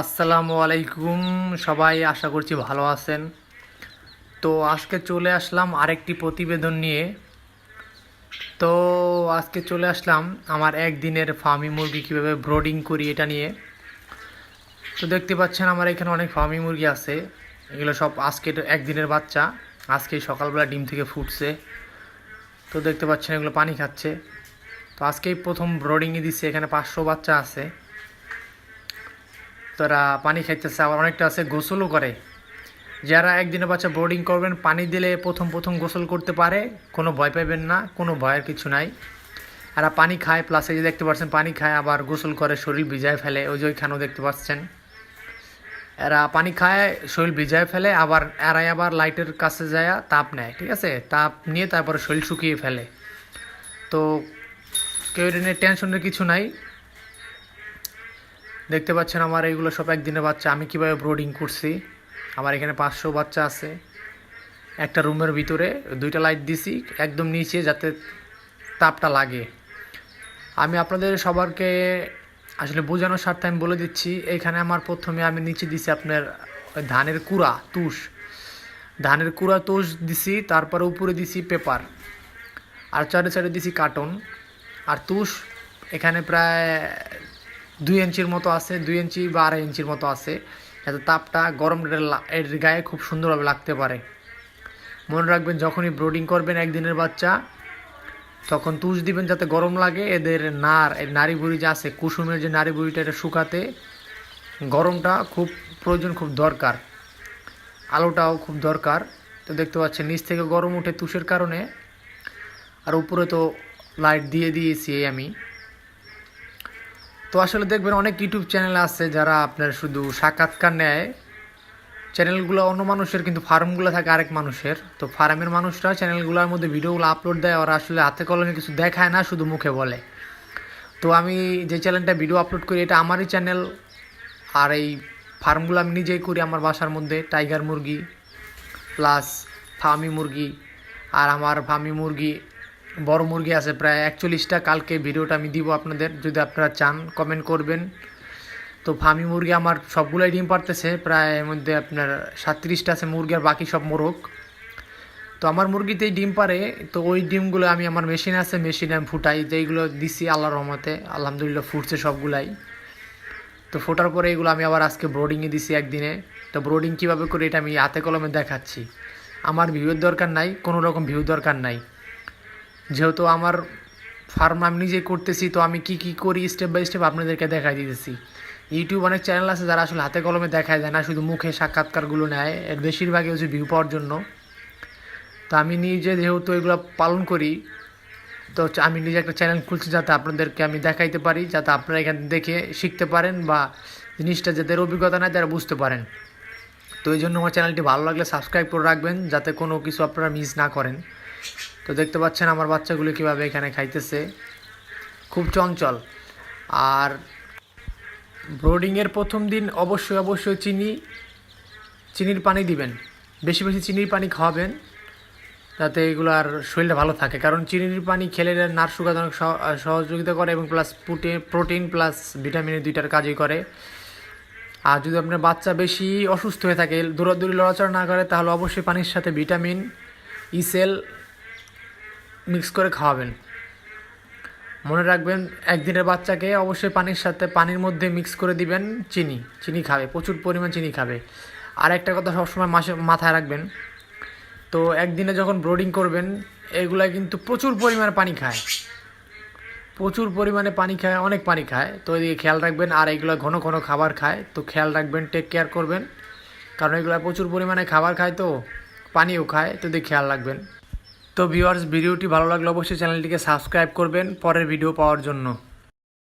আসসালামু আলাইকুম। সবাই আশা করছি ভালো আছেন। তো আজকে চলে আসলাম আরেকটি প্রতিবেদন নিয়ে। তো আজকে চলে আসলাম আমার একদিনের ফার্মি মুরগি কীভাবে ব্রোডিং করি এটা নিয়ে। তো দেখতে পাচ্ছেন আমার এখানে অনেক ফার্মি মুরগি আছে। এগুলো সব আজকের একদিনের বাচ্চা। আজকে সকালবেলা ডিম থেকে ফুটছে। তো দেখতে পাচ্ছেন এগুলো পানি খাচ্ছে। তো আজকেই প্রথম ব্রোডিংয়ে দিচ্ছে। এখানে পাঁচশো বাচ্চা আছে। তারা পানি খাইতেছে, আবার অনেকটা আছে গোসলও করে। যারা একদিনে বাচ্চা বোর্ডিং করবেন, পানি দিলে প্রথম প্রথম গোসল করতে পারে, কোনো ভয় পাইবেন না, কোনো ভয়ের কিছু নাই। এরা পানি খায় প্লাস এই যে দেখতে পাচ্ছেন, পানি খায়, আবার গোসল করে, শরীর ভিজায় ফেলে, ওই যে ওইখানেও দেখতে পাচ্ছেন। এরা পানি খায়, শরীর ভিজায় ফেলে, আবার এরাই আবার লাইটের কাছে যায়, তাপ নেয়, ঠিক আছে? তাপ নিয়ে তারপরে শরীর শুকিয়ে ফেলে। তো কেউ টেনশনের কিছু নাই। দেখতে পাচ্ছেন আমার এইগুলো সব একদিনের বাচ্চা। আমি কীভাবে ব্রোডিং করছি? আমার এখানে পাঁচশো বাচ্চা আছে। একটা রুমের ভিতরে দুইটা লাইট দিছি, একদম নিচে যাতে তাপটা লাগে। আমি আপনাদের সবারকে আসলে বোঝানোর স্বার্থে আমি বলে দিচ্ছি, এখানে আমার প্রথমে আমি নিচে দিছি আপনার ধানের কুড়া, তুষ। ধানের কুড়া, তুষ দিছি, তারপরে উপরে দিছি পেপার আর চারে চারে দিছি কার্টন আর তুষ এখানে প্রায় দুই ইঞ্চির মতো আছে, দুই ইঞ্চি বা আড়াই ইঞ্চির মতো আছে। যাতে তাপটা গরম এর গায়ে খুব সুন্দরভাবে লাগতে পারে। মনে রাখবেন, যখনই ব্রোডিং করবেন একদিনের বাচ্চা, তখন তুষ দিবেন যাতে গরম লাগে। এদের নার, এর নারী বুড়ি যে আছে, কুসুমের যে নারী বুড়িটা এটা শুকাতে গরমটা খুব প্রয়োজন, খুব দরকার। আলোটাও খুব দরকার। তো দেখতে পাচ্ছেন, নিচ থেকে গরম উঠে তুষের কারণে। আর উপরে তো লাইট দিয়ে দিয়েছি আমি। তো আসলে দেখবেন অনেক ইউটিউব চ্যানেল আছে যারা আপনার শুধু সাক্ষাৎকার নেয়। চ্যানেলগুলো অন্য মানুষের, কিন্তু ফার্মগুলো থাকে আরেক মানুষের। তো ফার্মের মানুষরা চ্যানেলগুলোর মধ্যে ভিডিওগুলো আপলোড দেয়, ওরা আসলে হাতে কলমে কিছু দেখায় না, শুধু মুখে বলে। তো আমি যে চ্যানেলটা ভিডিও আপলোড করি, এটা আমারই চ্যানেল। আর এই ফার্মগুলো আমি নিজেই করি আমার বাসার মধ্যে, টাইগার মুরগি, প্লাস ফার্মি মুরগি, আর আমার ফার্মি মুরগি বড় মুরগি আছে প্রায় একচল্লিশটা। কালকে ভিডিওটা আমি দিব আপনাদের, যদি আপনারা চান কমেন্ট করবেন। তো ফার্মি মুরগি আমার সবগুলোই ডিম পারতেছে, প্রায় এর মধ্যে আপনার সাতত্রিশটা আছে মুরগি আর বাকি সব মোরগ। তো আমার মুরগিতেই ডিম পারে, তো ওই ডিমগুলো আমি আমার মেশিন আছে, মেশিনে আমি ফুটাই যেইগুলো দিছি আল্লাহর রহমতে, আলহামদুলিল্লাহ ফুটছে সবগুলাই। তো ফোটার পরে এগুলো আমি আবার আজকে ব্রোডিংয়ে দিছি একদিনে। তো ব্রোডিং কীভাবে করে এটা আমি হাতে কলমে দেখাচ্ছি। আমার ভিউর দরকার নাই, কোনো রকম ভিউ দরকার নাই। যেহেতু আমার ফার্ম আমি নিজে করতেছি, তো আমি কি কি করি স্টেপ বাই স্টেপ আপনাদেরকে দেখাই দিতেছি। ইউটিউব অনেক চ্যানেল আছে যারা আসলে হাতে কলমে দেখায় যায় না, শুধু মুখে সাক্ষাৎকারগুলো নেয়। এর বেশিরভাগই হচ্ছে ভিউ পাওয়ার জন্য। তো আমি নিজে যেহেতু এগুলো পালন করি, তো আমি নিজে একটা চ্যানেল খুলছি যাতে আপনাদেরকে আমি দেখাইতে পারি, যাতে আপনারা এখান দেখে শিখতে পারেন বা জিনিসটা যাদের অভিজ্ঞতা নেয় তারা বুঝতে পারেন। তো এই জন্য আমার চ্যানেলটি ভালো লাগলে সাবস্ক্রাইব করে রাখবেন, যাতে কোনো কিছু আপনারা মিস না করেন। তো দেখতে পাচ্ছেন আমার বাচ্চাগুলো কীভাবে এখানে খাইতেছে। খুব চঞ্চল। আর ব্রোডিংয়ের প্রথম দিন অবশ্যই অবশ্যই চিনি, চিনির পানি দিবেন। বেশি বেশি চিনির পানি খাওয়াবেন, যাতে এগুলো আর শরীরটা ভালো থাকে। কারণ চিনির পানি খেলে নার শুকাতে অনেক সহযোগিতা করে এবং প্লাস প্রোটিন প্রোটিন প্লাস ভিটামিনের দুইটার কাজই করে। আর যদি আপনার বাচ্চা বেশি অসুস্থ হয়ে থাকে, দৌড়াদৌড়ি, লড়াচড়া না করে, তাহলে অবশ্যই পানির সাথে ভিটামিন ইসেল মিক্স করে খাওয়াবেন। মনে রাখবেন, একদিনের বাচ্চাকে অবশ্যই পানির সাথে, পানির মধ্যে মিক্স করে দিবেন চিনি চিনি খাবে, প্রচুর পরিমাণ চিনি খাবে। আর একটা কথা সবসময় মাসে, মাথায় রাখবেন, তো একদিনে যখন ব্রোডিং করবেন, এগুলা কিন্তু প্রচুর পরিমাণে পানি খায়। প্রচুর পরিমাণে পানি খায়, অনেক পানি খায়। তো এদিকে খেয়াল রাখবেন, আর এগুলো ঘন ঘন খাবার খায়। তো খেয়াল রাখবেন টেক কেয়ার করবেন। কারণ এগুলো প্রচুর পরিমাণে খাবার খায় তো, পানিও খায়, তো এদিকে খেয়াল রাখবেন। তো ভিউয়ার্স ভিডিওটি ভালো লাগলে অবশ্যই চ্যানেলটিকে সাবস্ক্রাইব করবেন পরের ভিডিও পাওয়ার জন্য।